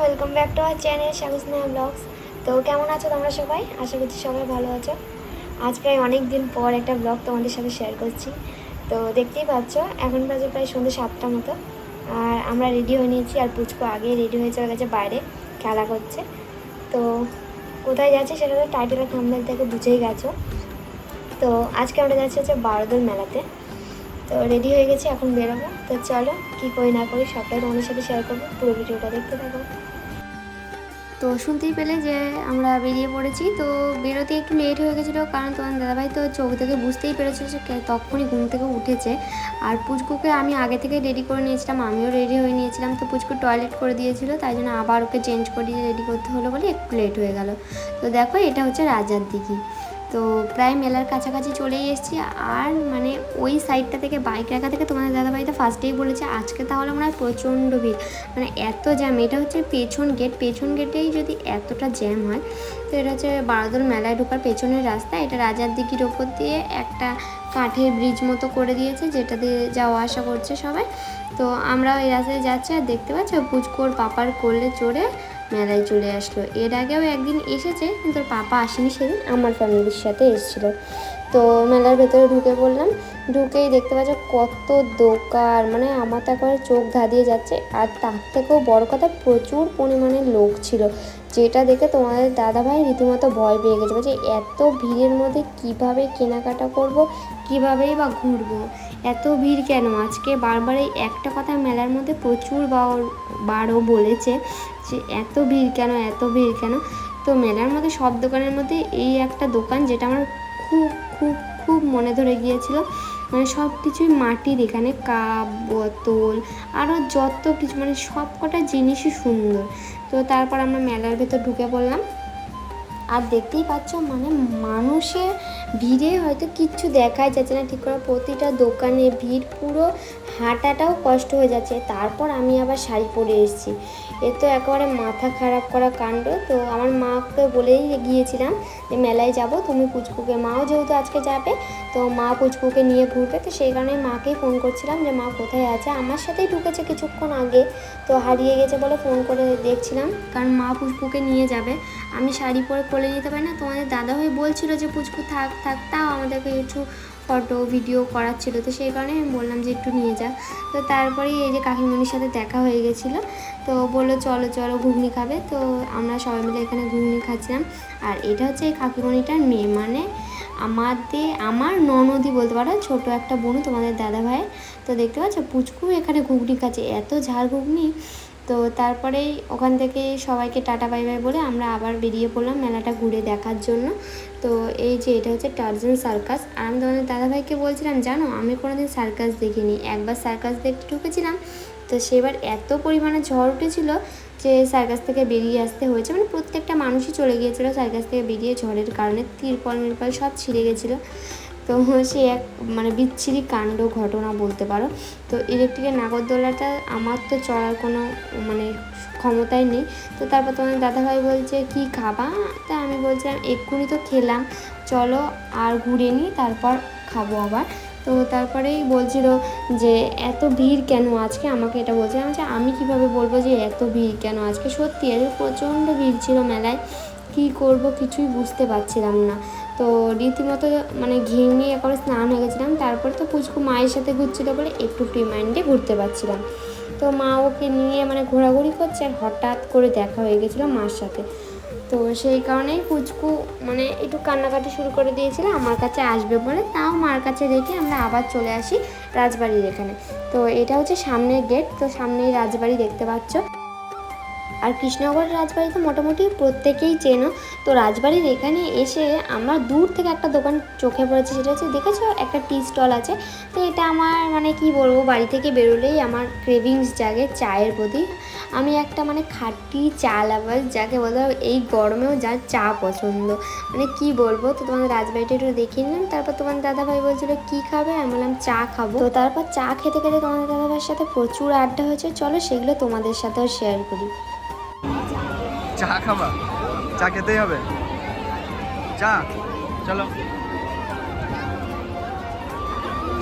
Welcome back to our channel Sneha vlogs তো কেমন আছো তোমরা সবাই? আশা করছি সবাই ভালো আছো। আজ প্রায় অনেক দিন পর একটা ব্লগ তোমাদের সাথে শেয়ার করছি। তো দেখতেই পাচ্ছ, এখন বাজে প্রায় সন্ধ্যে সাতটা মতো। আর আমরা রেডি হয়ে নিয়েছি, আর পুচকো আগে রেডি হয়ে চলে গেছে বাইরে, খেলা করছে। তো কোথায় যাচ্ছে সেটা তো টাইটেল থাম্বেল থেকে বুঝেই গেছো। তো আজকে আমরা যাচ্ছি হচ্ছে বারোদোল মেলাতে। তো রেডি হয়ে গেছি, এখন বেরোবো। তো চলো, কী করি না করি, সবটাই তোমাদের সাথে শেয়ার করব। পুরো ভিডিওটা দেখতে থাকো। তো শুনতেই পেলে যে আমরা বেরিয়ে পড়েছি। তো বেরোতে একটু লেট হয়ে গেছিল কারণ তোমার দাদাভাই তো চোখ থেকে বুঝতেই পেরেছিল যে তখনই ঘুম থেকে উঠেছে। আর পুচকুকে আমি আগে থেকে রেডি করে নিয়েছিলাম, আমিও রেডি হয়ে নিয়েছিলাম। তো পুচকু টয়লেট করে দিয়েছিল, তাই জন্য আবার ওকে চেঞ্জ করিয়ে রেডি করতে হলো বলে একটু লেট হয়ে গেল। তো দেখো এটা হচ্ছে রাজার দিঘি। তো প্রায় মেলার কাছাকাছি চলেই এসেছি। আর মানে ওই সাইডটা থেকে বাইক রাখা থেকে তোমাদের দাদাভাই তো ফার্স্টেই বলেছে, আজকে তাহলে মনে হয় প্রচণ্ড ভিড়। মানে এত জ্যাম এটা হচ্ছে পেছন গেট পেছন গেটেই যদি এতটা জ্যাম হয়, তো এটা হচ্ছে বারোদল মেলায় ঢোকার পেছনের রাস্তা। এটা রাজার দিঘির ওপর দিয়ে একটা কাঠের ব্রিজ মতো করে দিয়েছে, যেটা দিয়ে যাওয়া আসা করছে সবাই। তো আমরা এই রাস্তায় যাচ্ছি আর দেখতে পাচ্ছি, পুচকোর পাপার কোলে চড়ে মেলায় চলে আসলো। এর আগেও একদিন এসেছে, কিন্তু পাপা আসেনি সেদিন, আমার ফ্যামিলির সাথে এসেছিল। তো মেলার ভেতরে ঢুকে পড়লাম। ঢুকেই দেখতে পাচ্ছ কত দোকান মানে আমার তো একবারে চোখ ধাঁধিয়ে যাচ্ছে। আর তার থেকেও বড় কথা, প্রচুর পরিমাণে লোক ছিল। যেটা দেখে তোমাদের দাদাভাই রীতিমতো ভয় পেয়ে গেছে। বলছে, এত ভিড়ের মধ্যে কীভাবে কেনাকাটা করব? কিভাবেই বা ঘুরবো? এত ভিড় কেন? আজকে বারবার এই একটা কথা মেলার মধ্যে প্রচুর বার- বারও বলেছে যে, এত ভিড় কেন? এত ভিড় কেন? তো মেলার মধ্যে, সব দোকানের মধ্যে এই একটা দোকান যেটা আমার খুব খুব খুব মনে ধরে গিয়েছিল। মানে সব কিছুই মাটির এখানে, কাপ, বোতল, আরও যত কিছু মানে সব কটা জিনিসই সুন্দর। তো তারপর আমরা মেলার ভেতর ঢুকে পড়লাম। আর দেখতেই পাচ্ছ মানে মানুষের ভিড়ে হয়তো কিচ্ছু দেখাই যাচ্ছে না, ঠিক করে প্রতিটা দোকানে ভিড়, পুরো হাঁটাটাও কষ্ট হয়ে যাচ্ছে। তারপর আমি আবার শাড়ি পরে এসেছি। এ তো একেবারে মাথা খারাপ করা কাণ্ড। তো আমার মাকে বলেই গিয়েছিলাম যে মেলায় যাব, তুমি পুচকুকে, মাও যেহেতু আজকে যাবে, তো মা পুচকুকে নিয়ে ঘুরবে। তো সেই কারণে মাকেই ফোন করছিলাম যে মা কোথায় আছে? আমার সাথেই ঢুকেছে কিছুক্ষণ আগে, তো হারিয়ে গেছে বলে ফোন করে দেখছিলাম। কারণ মা পুচকুকে নিয়ে যাবে। আমি শাড়ি পরে কোলে নিতে পারি না। তোমাদের দাদা হয়ে বলছিল যে, পুচকু থাক থাক, তাও আমাদেরকে একটু ফটো ভিডিও করার ছিল। তো সেই কারণে আমি বললাম যে একটু নিয়ে যা। তো তারপরেই এই যে কাকিমণির সাথে দেখা হয়ে গেছিল। তো বলল, চলো চলো, ঘুগনি খাবে। তো আমরা সবাই মিলে এখানে ঘুগনি খাচ্ছিলাম। আর এটা হচ্ছে এই কাকিমণিটার মেয়ে। মানে আমাদের, আমার ননদি বলতে পারো, ছোট একটা বোন তোমাদের দাদা ভাই তো দেখতে পাচ্ছ পুচকু এখানে ঘুগনি খাচ্ছে। এত ঝাল ঘুগনি। তো তারপরেই ওখান থেকে সবাইকে টাটা বাই বাই বলে আমরা আবার বেরিয়ে পড়লাম মেলাটা ঘুরে দেখার জন্য। তো এই যে এটা হচ্ছে টার্জন সার্কাস আর আমি তোমাদের দাদাভাইকে বলছিলাম, জানো, আমি কোনোদিন সার্কাস দেখিনি। একবার সার্কাস দেখতে ঢুকেছিলাম, তো সেবার এত পরিমাণে ঝড় উঠেছিল যে সার্কাস থেকে বেরিয়ে আসতে হয়েছে। মানে প্রত্যেকটা মানুষই চলে গিয়েছিল সার্কাস থেকে বেরিয়ে ঝড়ের কারণে তিরপল মিরপল সব ছিঁড়ে গেছিল। তো সে এক মানে বিচ্ছিরি কাণ্ড ঘটনা বলতে পারো। তো ইলেকট্রিকের নাগরদোলাটা আমার তো চড়ার কোনো মানে ক্ষমতাই নেই। তো তারপর তোমার দাদাভাই বলছে, কি খাবা? তা আমি বলছিলাম, এক্ষুনি তো খেলাম। চলো আর ঘুরে নিই তারপর খাব আবার। তো তারপরেই বলছিল যে, এত ভিড় কেন আজকে? আমাকে এটা বলছে। আমি আমি কীভাবে বলব যে এত ভিড় কেন আজকে? সত্যি, আজকে প্রচণ্ড ভিড় ছিল মেলায়। কী করব কিছুই বুঝতে পারছিলাম না। তো রীতিমতো মানে ঘেমিয়ে একবার স্নান হয়ে গেছিলাম। তারপর তো পুচকু মায়ের সাথে ঘুরছিল বলে একটু ফ্রি মাইন্ডে ঘুরতে পারছিলাম। তো মা ওকে নিয়ে মানে ঘোরাঘুরি করছে আর হঠাৎ করে দেখা হয়ে গেছিল মার সাথে। তো সেই কারণেই পুচকু মানে একটু কান্নাকাটি শুরু করে দিয়েছিল, আমার কাছে আসবে বলে। তাও মার কাছে রেখে আমরা আবার চলে আসি রাজবাড়ির এখানে। তো এটা হচ্ছে সামনের গেট তো সামনেই রাজবাড়ি দেখতে পাচ্ছ। আর কৃষ্ণনগর রাজবাড়ি তো মোটামুটি প্রত্যেকেই চেনো। তো রাজবাড়ির এখানে এসে আমার দূর থেকে একটা দোকান চোখে পড়েছে, সেটা হচ্ছে দেখেছ? একটা টি স্টল আছে। তো এটা আমার মানে কি বলব, বাড়ি থেকে বেরোলেই আমার ক্রেভিংস জাগে চায়ের প্রতি। আমি একটা মানে খাঁটি চা লাভার যাকে বলতে এই গরমেও যার চা পছন্দ। মানে কি বলব, তো তোমাদের রাজবাড়িটা একটু দেখিয়ে নিলাম। তারপর তোমার দাদাভাই বলছিল, কি খাবে? আমি বললাম, চা খাব। তো তারপর চা খেতে খেতে তোমাদের দাদাভাইয়ের সাথে প্রচুর আড্ডা হয়েছে। চলো সেগুলো তোমাদের সাথেও শেয়ার করি। চা খাবা। চা খেতেই হবে। চা চলো।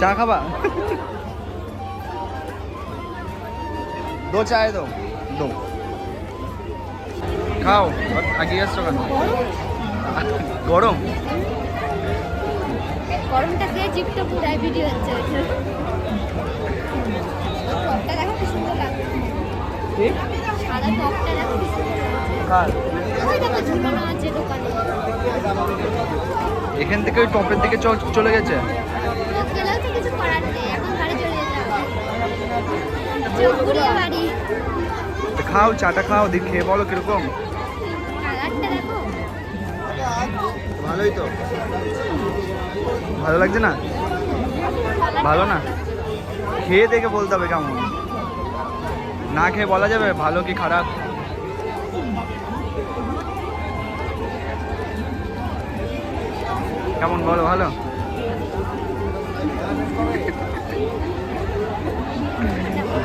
চা খাবা? দো চায় দো। দো। খাও। আগে আসছো কেন? গরম? গরমটা দিয়ে জিপটা পুরাই ভিডিও হচ্ছে। সাদা টপটা দেখো এখান থেকে ওই টপের দিকে চলে গেছে? খাও, চাটা খাও দিয়ে খেয়ে বলো কীরকম। ভালোই তো। ভালো লাগছে না? ভালো না? খেয়ে দেখে বলতে হবে কেমন। না খেয়ে বলা যাবে? ভালো কি খারাপ? কেমন বলো ভালো?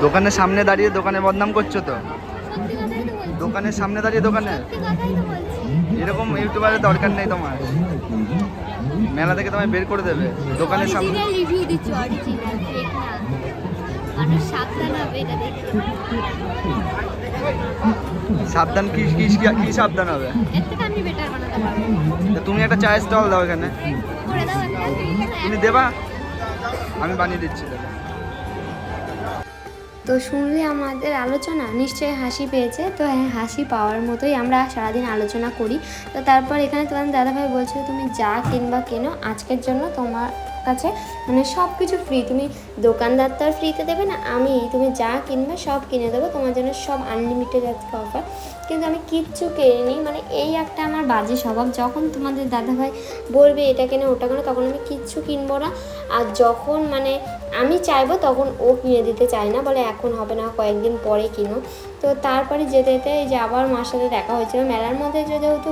দোকানের সামনে দাঁড়িয়ে দোকানে বদনাম করছ তো? দোকানের সামনে দাঁড়িয়ে দোকানে? এরকম ইউটিউবারের দরকার নেই তোমার। মেলা থেকে তোমায় বের করে দেবে। দোকানের সামনে সাবধান কি কি কি- কি সাবধান হবে? আমি বেটার বানাতে পারব। তা তুমি একটা চায়ের স্টল দাও এখানে। তুমি দেবা? আমি বানিয়ে দিচ্ছি তো শুনলে আমাদের আলোচনা, নিশ্চয়ই হাসি পেয়েছে। তো হ্যাঁ হাসি পাওয়ার মতোই আমরা সারাদিন আলোচনা করি। তো তারপর এখানে তোমার দাদাভাই বলছিল তুমি যা কিনবা কেনো, আজকের জন্য তোমার কাছে। মানে সব কিছু ফ্রি তুমি দোকানদার তো আর ফ্রিতে দেবে না, আমি তুমি যা কিনবে সব কিনে দেবো, তোমার জন্য সব আনলিমিটেড আজকে অফার কিন্তু আমি কিচ্ছু কিনিনি মানে এই একটা আমার বাজে স্বভাব। যখন তোমাদের দাদাভাই বলবে এটা কেনে, ওটা কেনে, তখন আমি কিচ্ছু কিনবো না। আর যখন মানে আমি চাইব, তখন ও কিনে দিতে চায় না, বলে এখন হবে না, কয়েকদিন পরে কিনো। তো তারপরে যেতে যেতে এই যে আবার মার সাথে দেখা হয়েছিল, মেলার মধ্যে যেহেতু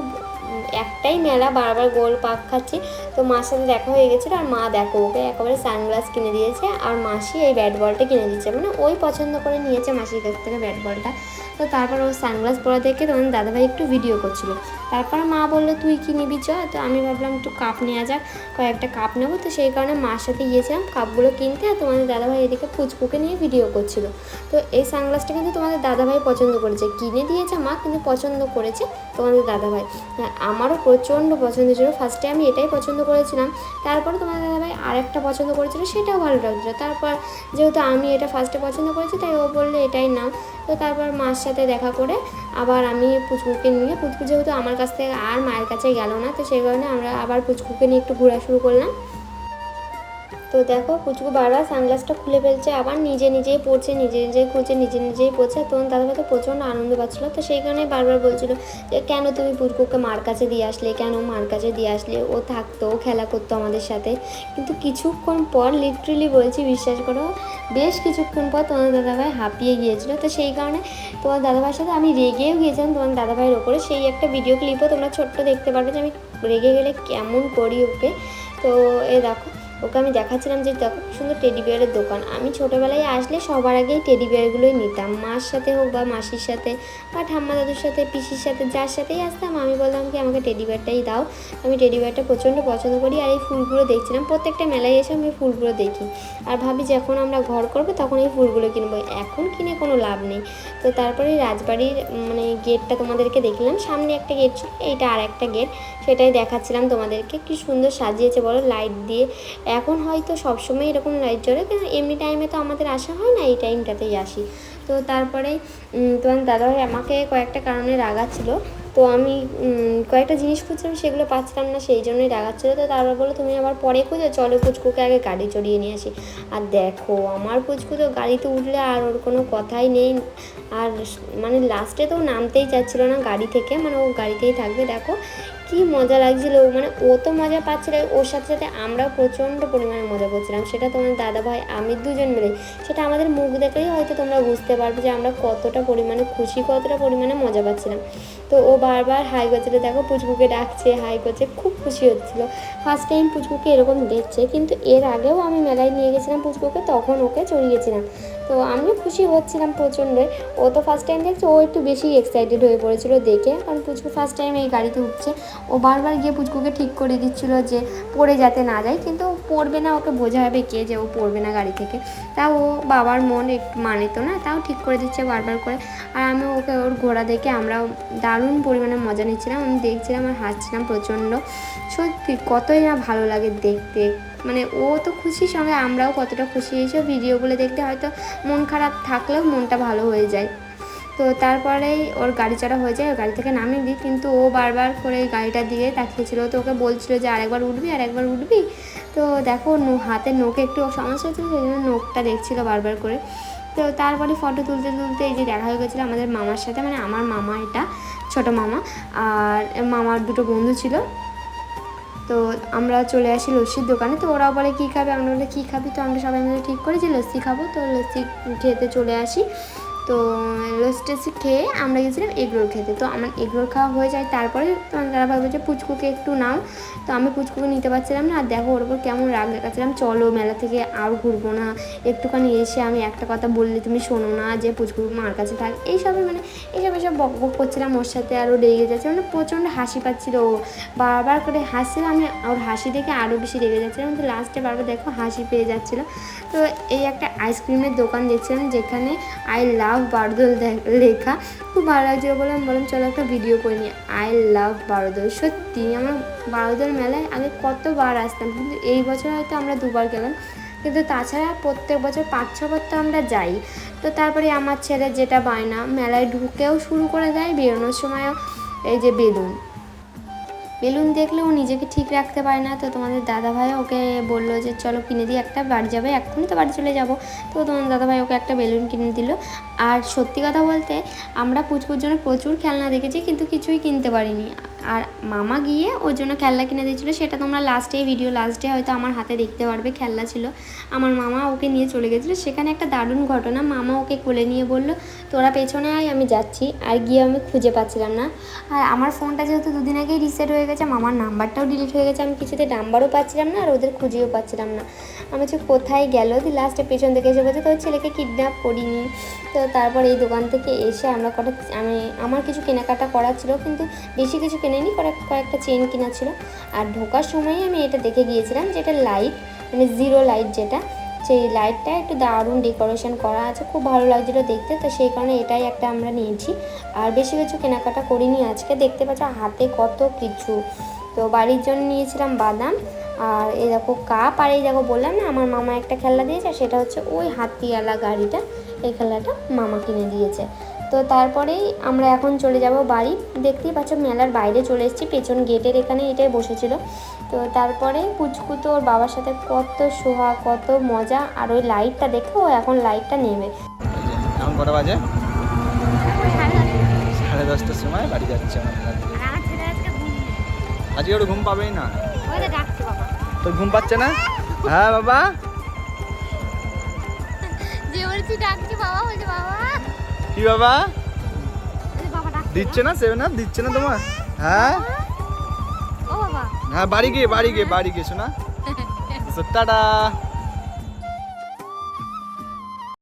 একটাই মেলা বারবার গোল পাক খাচ্ছি। তো মার সাথে দেখা হয়ে গেছিল আর মা দেখো ওকে একেবারে সানগ্লাস কিনে দিয়েছে আর মাসি এই ব্যাট বলটা কিনে দিচ্ছে। মানে ওই পছন্দ করে নিয়েছে মাসির কাছ থেকে ব্যাট বলটা তো তারপর ও সানগ্লাস পরা দেখে তখন দাদাভাই একটু ভিডিও করছিল। তারপর মা বলল, তুই কি নিবি চ তো আমি ভাবলাম একটু কাপ নেওয়া যাক, কয়েকটা কাপ নেব। তো সেই কারণে মার সাথে গিয়েছিলাম কাপগুলো কিনতে আর তোমাদের দাদাভাই এদিকে ফুচকুকে নিয়ে ভিডিও করছিল। তো এই সানগ্লাসটা কিন্তু তোমাদের দাদাভাই পছন্দ করেছে। কিনে দিয়েছে মা, কিন্তু পছন্দ করেছে তোমাদের দাদাভাই। হ্যাঁ আমারও প্রচণ্ড পছন্দ ছিল। ফার্স্টে আমি এটাই পছন্দ করেছিলাম। তারপরে তোমাদের দাদাভাই আরেকটা পছন্দ করেছিল, সেটাও ভালো লাগছিল। তারপর যেহেতু আমি এটা ফার্স্টে পছন্দ করেছি, তাই ও বললে এটাই নাও। তো তারপর মার সাথে দেখা করে আবার আমি পুচকুকে নিয়ে, পুচকু যেহেতু আমার কাছ থেকে আর মায়ের কাছে গেল না, তো সেই কারণে আমরা আবার পুচকুকে নিয়ে একটু ঘোরা শুরু করলাম। তো দেখো পুচকু বারবার সানগ্লাসটা খুলে ফেলছে, আবার নিজে নিজেই পড়ছে, নিজে নিজেই খুঁজছে নিজে নিজেই পড়ছে। তখন দাদাভাই তো প্রচণ্ড আনন্দ পাচ্ছিলো। তো সেই কারণে বারবার বলছিল যে, কেন তুমি পুচকুকে মার কাছে দিয়ে আসলে? কেন মার কাছে দিয়ে আসলে? ও থাকতো, ও খেলা করতো আমাদের সাথে। কিন্তু কিছুক্ষণ পর লিটারেলি বলছি, বিশ্বাস করো, বেশ কিছুক্ষণ পর তোমার দাদাভাই হাঁপিয়ে গিয়েছিল। তো সেই কারণে তোমার দাদাভাইয়ের সাথে আমি রেগেও গিয়েছিলাম। তোমার দাদাভাইয়ের ওপরে সেই একটা ভিডিও ক্লিপও তোমরা ছোট্ট দেখতে পারবে যে, আমি রেগে গেলে কেমন করি ওকে। তো এ দেখো ওকে আমি দেখাচ্ছিলাম যে দেখো সুন্দর টেডি বিয়ারের দোকান। আমি ছোটোবেলায় আসলে সবার আগেই টেডি বিয়ারগুলোই নিতাম। মার সাথে হোক বা মাসির সাথে বা ঠাম্মা দাদুর সাথে, পিসির সাথে, যার সাথেই আসতাম, আমি বললাম কি, আমাকে টেডি বিয়ারটাই দাও। আমি টেডি বিয়ারটা প্রচণ্ড পছন্দ করি আর এই ফুলগুলো দেখছিলাম। প্রত্যেকটা মেলায় এসে আমি ফুলগুলো দেখি। আর ভাবি, যখন আমরা ঘর করব, তখন এই ফুলগুলো কিনবো। এখন কিনে কোনো লাভ নেই। তো তারপরে রাজবাড়ির মানে গেটটা তোমাদেরকে দেখলাম। সামনে একটা গেট ছিল, এইটা আর একটা গেট। সেটাই দেখাচ্ছিলাম তোমাদেরকে। কি সুন্দর সাজিয়েছে, বলো, লাইট দিয়ে। এখন হয়তো সবসময় এরকম লাইট জ্বলে কিন্তু এমনি টাইমে তো আমাদের আসা হয় না এই টাইমটাতেই আসি। তো তারপরে তোমার দাদাভাই আমাকে কয়েকটা কারণে রাগাচ্ছিল। তো আমি কয়েকটা জিনিস খুঁজছিলাম, সেগুলো পাচ্ছিলাম না, সেই জন্যই রাগাচ্ছিল। তো তারপর বলো তুমি আবার পরে খুঁজো, চলো পুচকুকে আগে গাড়ি চড়িয়ে নিয়ে আসি। আর দেখো, আমার পুচকু তো গাড়িতে উঠলে আর ওর কোনো কথাই নেই। আর মানে লাস্টে তো নামতেই চাচ্ছিল না গাড়ি থেকে মানে ও গাড়িতেই থাকবে, দেখো। কি মজা লাগছিল মানে ও তো মজা পাচ্ছিল, ওর সাথে সাথে আমরা প্রচণ্ড পরিমাণে মজা করছিলাম। সেটা তোমার দাদা ভাই, আমি দুজন মিলে। সেটা আমাদের মুখ দেখলেই হয়তো তোমরা বুঝতে পারবে যে আমরা কতটা পরিমাণে খুশি, কতটা পরিমাণে মজা পাচ্ছিলাম। তো ও বারবার হাই করছিল দেখো পুচকুকে ডাকছে হাই করছে খুব খুশি হচ্ছিল। ফার্স্ট টাইম পুচকুকে এরকম দেখছে, কিন্তু এর আগেও আমি মেলায় নিয়ে গেছিলাম পুচকুকে, তখন ওকে চড়িয়েছিলাম। তো আমিও খুশি হচ্ছিলাম প্রচণ্ডই। ও তো ফার্স্ট টাইম দেখছে, ও একটু বেশি এক্সাইটেড হয়ে পড়েছিল দেখে, কারণ পুচকু ফার্স্ট টাইম এই গাড়িতে উঠছে। ও বারবার গিয়ে পুচকুকে ঠিক করে দিচ্ছিল যে, পড়ে যাতে না যায়, কিন্তু পড়বে না, ওকে বোঝা হবে কে যে ও পড়বে না গাড়ি থেকে। তাও ও বাবার মন একটু মানিত না, তাও ঠিক করে দিচ্ছে বারবার করে। আর আমি ওকে ওর ঘোড়া দেখে আমরা দারুণ পরিমাণে মজা নিচ্ছিলাম। আমি দেখছিলাম আর হাসছিলাম প্রচণ্ড। সত্যি কতই না ভালো লাগে দেখতে। মানে ও তো খুশির সঙ্গে, আমরাও কতটা খুশি। এইসব ভিডিওগুলো দেখতে হয়তো মন খারাপ থাকলেও মনটা ভালো হয়ে যায়। তো তারপরেই ওর গাড়ি চড়া হয়ে যায় ওর গাড়ি থেকে নামিয়ে দিই। কিন্তু ও বারবার করে গাড়িটার দিকে তাকিয়েছিল। তো ওকে বলছিল যে, আরেকবার উঠবি আরেকবার উঠবি? তো দেখো হাতের নোকে একটু সমস্যা হচ্ছিল সেই জন্য নোকটা দেখছিল বারবার করে। তো তারপরে ফটো তুলতে তুলতে এই যে দেখা হয়ে গেছিল আমাদের মামার সাথে মানে আমার মামা এটা, ছোট মামা। আর মামার দুটো বন্ধু ছিল। তো আমরা চলে আসি লস্যির দোকানে, তো ওরা বলে, কী খাবে? আমরা বলে, কী খাবি? তো আমরা সবাই মিলে ঠিক করেছি, লস্যি খাব। তো লস্যি খেতে চলে আসি। তো লস্যি টস্যি খেয়ে আমরা গেছিলাম এগরোল খেতে। তো আমার এগরোল খাওয়া হয়ে যায়, তারপরে তারা ভাববে যে পুচকুকে একটু নাও। তো আমি পুচকুকে নিতে পারছিলাম না, আর দেখো ওর উপর কেমন রাগ দেখাচ্ছিলাম, চলো মেলা থেকে আর ঘুরবো না। একটুখানি এসে আমি একটা কথা বললে, তুমি শোনো না যে পুচকু মার কাছে থাক। এইসবই মানে এইসব এসব বক বক করছিলাম ওর সাথে আরও রেগে যাচ্ছে। মানে প্রচণ্ড হাসি পাচ্ছিল ও। বারবার করে হাসছিল আমি ওর হাসি দেখে আরও বেশি রেগে যাচ্ছিলাম। তো লাস্টে বারবার দেখো হাসি পেয়ে যাচ্ছিল। তো এই একটা আইসক্রিমের দোকান দেখছিলাম, যেখানে আই লাভ বারদোল বারদল লেখা। খুব ভালো লাগছিল বলে আমি বললাম, চলো একটা ভিডিও করে নিই। আই লাভ বারদোল সত্যি, আমার বারদোল মেলায় আগে কতবার আসতাম, কিন্তু এই বছর হয়তো আমরা দুবার গেলাম। কিন্তু তাছাড়া প্রত্যেক বছর পাঁচ, ছবার তো আমরা যাই। তো তারপরে আমার ছেলে যেটা বায়না, মেলায় ঢুকেও শুরু করে দেয়, বেরোনোর সময়ও এই যে বেলুন। বেলুন দেখলে ও নিজেকে ঠিক রাখতে পারে না। তো তোমাদের দাদাভাই ওকে বলল যে, চলো কিনে দিই, একটা বাড়ি যাবে, এক্ষুনি তো বাড়ি চলে যাব। তো তোমাদের দাদাভাই ওকে একটা বেলুন কিনে দিল। আর সত্যি কথা বলতে, আমরা পুচকুর জন্য প্রচুর খেলনা দেখেছি, কিন্তু কিছুই কিনতে পারিনি। আর মামা গিয়ে ওর জন্য খেলনা কিনে দিয়েছিলো। সেটা তোমরা লাস্টে ভিডিও লাস্টে হয়তো আমার হাতে দেখতে পারবে, খেলনা ছিল। আমার মামা ওকে নিয়ে চলে গেছিল। সেখানে একটা দারুণ ঘটনা, মামা ওকে কোলে নিয়ে বলল, তোরা পেছনে আয়, আমি যাচ্ছি। আর গিয়ে আমি খুঁজে পাচ্ছিলাম না। আর আমার ফোনটা যেহেতু দুদিন আগেই রিসেট হয়ে গেছে, মামার নাম্বারটাও ডিলিট হয়ে গেছে, আমি কিছুতে নাম্বারও পাচ্ছিলাম না, আর ওদের খুঁজেও পাচ্ছিলাম না। আমি হচ্ছে কোথায় গেল দিয়ে লাস্টে পেছন থেকে এসে বলছে, তোর ছেলেকে কিডন্যাপ করিনি। তো তারপর এই দোকান থেকে এসে আমরা কটা, আমি, আমার কিছু কেনাকাটা করার ছিল, কিন্তু বেশি কিছু কয়েক কয়েকটা চেন কেনা ছিল। আর ঢোকার সময়ই আমি এটা দেখে গিয়েছিলাম যেটা লাইট মানে জিরো লাইট যেটা, সেই লাইটটা একটু দারুণ ডেকোরেশন করা আছে, খুব ভালো লাগছিল দেখতে। তো সেই কারণে এটাই একটা আমরা নিয়েছি। আর বেশি কিছু কেনাকাটা করিনি আজকে। দেখতে পাচ্ছ হাতে কত কিছু। তো বাড়ির জন্য নিয়েছিলাম বাদাম, আর এই দেখো কাপ আর এই দেখো বললাম না, আমার মামা একটা খেলা দিয়েছে, সেটা হচ্ছে ওই হাতিয়ালা গাড়িটা, এই খেলাটা মামা কিনে দিয়েছে। তো তারপরেই আমরা এখন চলে যাব বাড়ি। দেখতেই পাচ্ছ মেলার বাইরে চলে এসেছি পেছন গেটের এখানে এটাই বসেছিল। তো তারপরে পুচকু তো ওর বাবার সাথে কত সোহা কত মজা আর ওই লাইটটা দেখে ও এখন লাইটটা নেবে। এখন কটা বাজে? সাড়ে দশটার সময় বাড়ি যাচ্ছে আজকে ওর ঘুম পাবেই না। তোর ঘুম পাচ্ছে না? হ্যাঁ বাবা। যে বলছি ডাকছি বাবা বলছে বাবা। কি বাবা? দিচ্ছে না সেভেন আপ? দিচ্ছে না তোমার? হ্যাঁ? হ্যাঁ বাড়ি গিয়ে বাড়ি গিয়ে বাড়ি গিয়ে শোনা। টাটা।